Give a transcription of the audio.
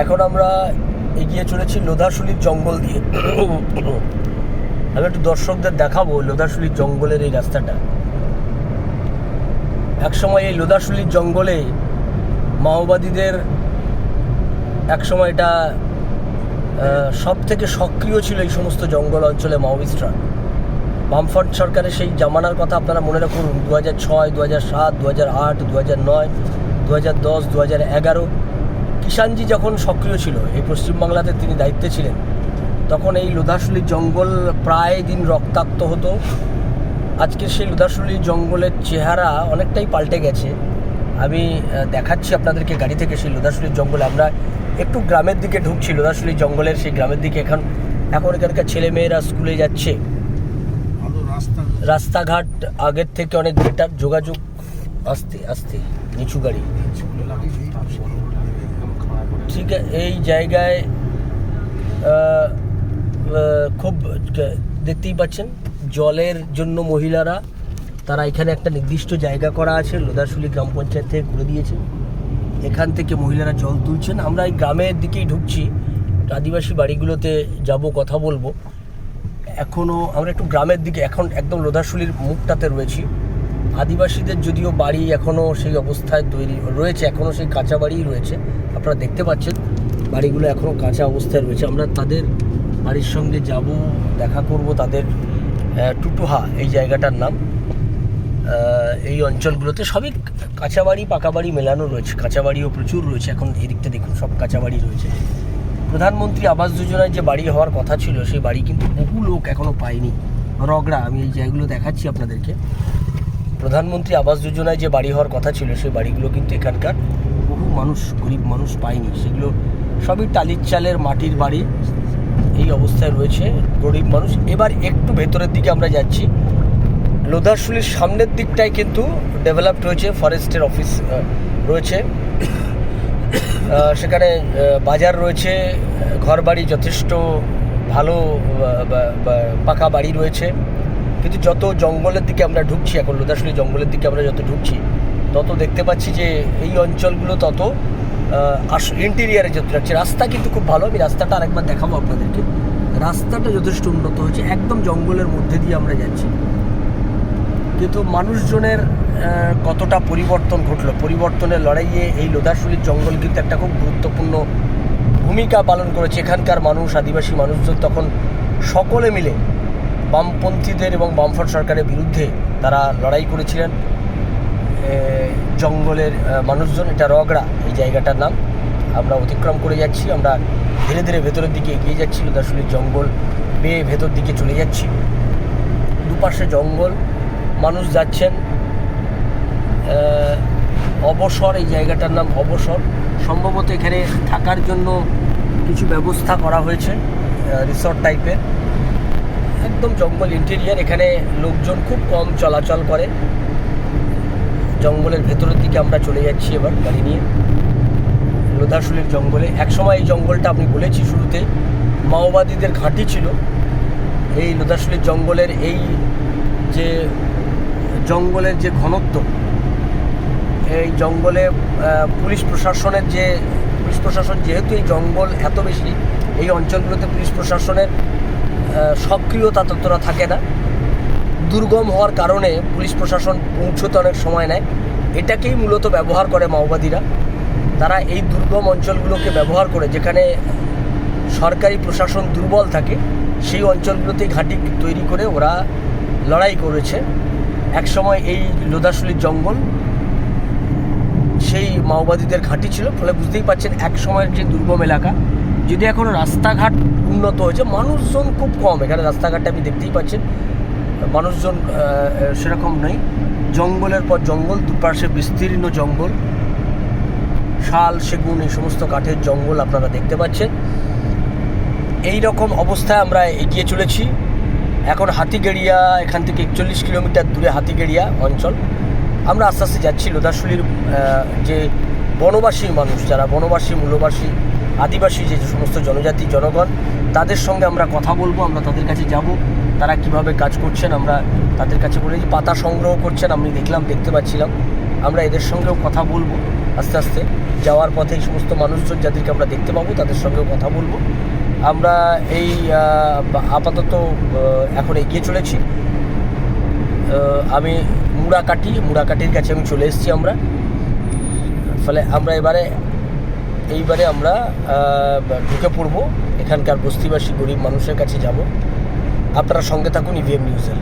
এখন আমরা এগিয়ে চলেছি লোধাশুলির জঙ্গল দিয়ে। আমি একটু দর্শকদের দেখাবো লোধাশুলির জঙ্গলের এই রাস্তাটা। একসময় এই লোধাশুলির জঙ্গলে মাওবাদীদের একসময় এটা সব থেকে সক্রিয় ছিল এই সমস্ত জঙ্গল অঞ্চলে মাওবিস্টরা বামফ্রন্ট সরকারের সেই জামানার কথা আপনারা মনে রাখুন দু হাজার ছয় দু হাজার সাত দু হাজার আট দু হাজার নয় দু হাজার দশ দু হাজার এগারো। কিষাণজি যখন সক্রিয় ছিল এই পশ্চিমবাংলাতে তিনি দায়িত্বে ছিলেন তখন এই লোধাশুলির জঙ্গল প্রায় দিন রক্তাক্ত হতো। আজকের সেই লোধাশুলি জঙ্গলের চেহারা অনেকটাই পাল্টে গেছে। আমি দেখাচ্ছি আপনাদেরকে গাড়ি থেকে সেই লোধাশুলির জঙ্গলে। আমরা একটু গ্রামের দিকে ঢুকছি লোধাশুলি জঙ্গলের সেই গ্রামের দিকে। এখন এখন এখানকার ছেলেমেয়েরা স্কুলে যাচ্ছে। রাস্তাঘাট আগের থেকে অনেক বেটার যোগাযোগ আস্তে আস্তে নিচু গাড়ি। এই জায়গায় খুব দেখতেই পাচ্ছেন, জলের জন্য মহিলারা, তারা এখানে একটা নির্দিষ্ট জায়গা করা আছে লোদাশুলি গ্রাম পঞ্চায়েত থেকে করে দিয়েছে। এখান থেকে মহিলারা জল তুলছেন। আমরা এই গ্রামের দিকেই ঢুকছি। আদিবাসী বাড়িগুলোতে যাব, কথা বলব। এখনও আমরা একটু গ্রামের দিকে, এখন একদম লোধাশুলির মুখটাতে রয়েছি। আদিবাসীদের যদিও বাড়ি এখনও সেই অবস্থায় তৈরি রয়েছে, এখনও সেই কাঁচা বাড়িই রয়েছে। আপনারা দেখতে পাচ্ছেন, বাড়িগুলো এখনও কাঁচা অবস্থায় রয়েছে। আমরা তাদের বাড়ির সঙ্গে যাব, দেখা করব তাদের টুটুহা এই জায়গাটার নাম। এই অঞ্চলগুলোতে সবই কাঁচা বাড়ি, পাকা বাড়ি মেলানো রয়েছে। কাঁচা বাড়িও প্রচুর রয়েছে। এখন এদিকটা দেখুন, সব কাঁচা বাড়ি রয়েছে। প্রধানমন্ত্রী আবাস যোজনায় যে বাড়ি হওয়ার কথা ছিল, সেই বাড়ি কিন্তু বহু লোক এখনও পায়নি। রগড়া, আমি এই জায়গাগুলো দেখাচ্ছি আপনাদেরকে। প্রধানমন্ত্রী আবাস যোজনায় যে বাড়ি হওয়ার কথা ছিল, সেই বাড়িগুলো কিন্তু এখানকার বহু মানুষ, গরিব মানুষ পায়নি। সেগুলো সবই টালির চালের মাটির বাড়ি। এই অবস্থায় রয়েছে গরিব মানুষ। এবার একটু ভেতরের দিকে আমরা যাচ্ছি। লোধারশুলির সামনের দিকটায় কিন্তু ডেভেলপড হয়েছে ফরেস্টের অফিস রয়েছে। সেখানে বাজার রয়েছে ঘর বাড়ি যথেষ্ট ভালো পাকা বাড়ি রয়েছে। কিন্তু যত জঙ্গলের দিকে আমরা ঢুকছি, এখন লোদাশুলি জঙ্গলের দিকে আমরা যত ঢুকছি, তত দেখতে পাচ্ছি যে এই অঞ্চলগুলো তত আস ইন্টেরিয়ারে যত যাচ্ছে। রাস্তা কিন্তু খুব ভালো, আমি রাস্তাটা আরেকবার দেখাবো আপনাদেরকে। রাস্তাটা যথেষ্ট উন্নত হয়েছে, একদম জঙ্গলের মধ্যে দিয়ে আমরা যাচ্ছি। কিন্তু মানুষজনের কতটা পরিবর্তন ঘটলো? পরিবর্তনের লড়াইয়ে এই লোধাশুলির জঙ্গল কিন্তু একটা খুব গুরুত্বপূর্ণ ভূমিকা পালন করেছে। এখানকার মানুষ, আদিবাসী মানুষজন তখন সকলে মিলে বামপন্থীদের এবং বামফ্রন্ট সরকারের বিরুদ্ধে তারা লড়াই করেছিলেন। জঙ্গলের মানুষজন, এটা রগড়া, এই জায়গাটার নাম। আমরা অতিক্রম করে যাচ্ছি, আমরা ধীরে ধীরে ভেতরের দিকে এগিয়ে যাচ্ছি লোধাশুলির জঙ্গল বেয়ে ভেতর দিকে চলে যাচ্ছি। দুপাশে জঙ্গল, মানুষ যাচ্ছেন অবসর, এই জায়গাটার নাম অবসর। সম্ভবত এখানে থাকার জন্য কিছু ব্যবস্থা করা হয়েছে রিসর্ট টাইপের একদম জঙ্গল ইন্টেরিয়ার এখানে লোকজন খুব কম চলাচল করে। জঙ্গলের ভেতরের দিকে আমরা চলে যাচ্ছি এবার গাড়ি নিয়ে। লোধাশুলির জঙ্গলে। একসময় এই জঙ্গলটা আপনি বলেছি শুরুতে, মাওবাদীদের ঘাঁটি ছিল। এই লোধাশুলির জঙ্গলের এই যে জঙ্গলের যে ঘনত্ব, এই জঙ্গলে পুলিশ প্রশাসনের যে, পুলিশ প্রশাসন যেহেতু এই জঙ্গল এত বেশি, এই অঞ্চলগুলোতে পুলিশ প্রশাসনের সক্রিয়তা ততটা থাকে না। দুর্গম হওয়ার কারণে পুলিশ প্রশাসন পৌঁছতে অনেক সময় নেয়। এটাকেই মূলত ব্যবহার করে মাওবাদীরা। তারা এই দুর্গম অঞ্চলগুলোকে ব্যবহার করে, যেখানে সরকারি প্রশাসন দুর্বল থাকে, সেই অঞ্চলগুলোতেই ঘাঁটি তৈরি করে ওরা লড়াই করেছে। একসময় এই লোদাশুলির জঙ্গল, সেই মাওবাদীদের ঘাঁটি ছিল, ফলে বুঝতেই পারছেন এক সময়ের যে দুর্গম এলাকা যদি এখন রাস্তাঘাট উন্নত হয়েছে, মানুষজন খুব কম। এখানে রাস্তাঘাটটা আপনি দেখতেই পাচ্ছেন। মানুষজন সেরকম নেই। জঙ্গলের পর জঙ্গল, দুপাশে বিস্তীর্ণ জঙ্গল। শাল, সেগুন, এই সমস্ত কাঠের জঙ্গল আপনারা দেখতে পাচ্ছেন। এই রকম অবস্থায় আমরা এগিয়ে চলেছি। এখন হাতিগেড়িয়া, এখান থেকে একচল্লিশ কিলোমিটার দূরে হাতিগেড়িয়া অঞ্চল। আমরা আস্তে আস্তে যাচ্ছি লোধাশুলির যে বনবাসী মানুষ, যারা বনবাসী, মূলবাসী আদিবাসী যে সমস্ত জনজাতি, জনগণ, তাদের সঙ্গে আমরা কথা বলব, আমরা তাদের কাছে যাব, তারা কীভাবে কাজ করছেন আমরা তাদের কাছে বলেছি পাতা সংগ্রহ করছেন, আমি দেখলাম, দেখতে পাচ্ছিলাম। আমরা এদের সঙ্গেও কথা বলব, আস্তে আস্তে। যাওয়ার পথে এই সমস্ত মানুষজন যাদেরকে আমরা দেখতে পাবো, তাদের সঙ্গেও কথা বলব। আমরা এই আপাতত এখন এগিয়ে চলেছি। আমি মুড়াকাটি মুড়াকাটির কাছে আমি চলে এসেছি আমরা। ফলে আমরা এবারে এইবারে আমরা ঢুকে পড়ব। এখানকার বস্তিবাসী গরিব মানুষের কাছে যাব। আপনারা সঙ্গে থাকুন ইভিএম নিউজের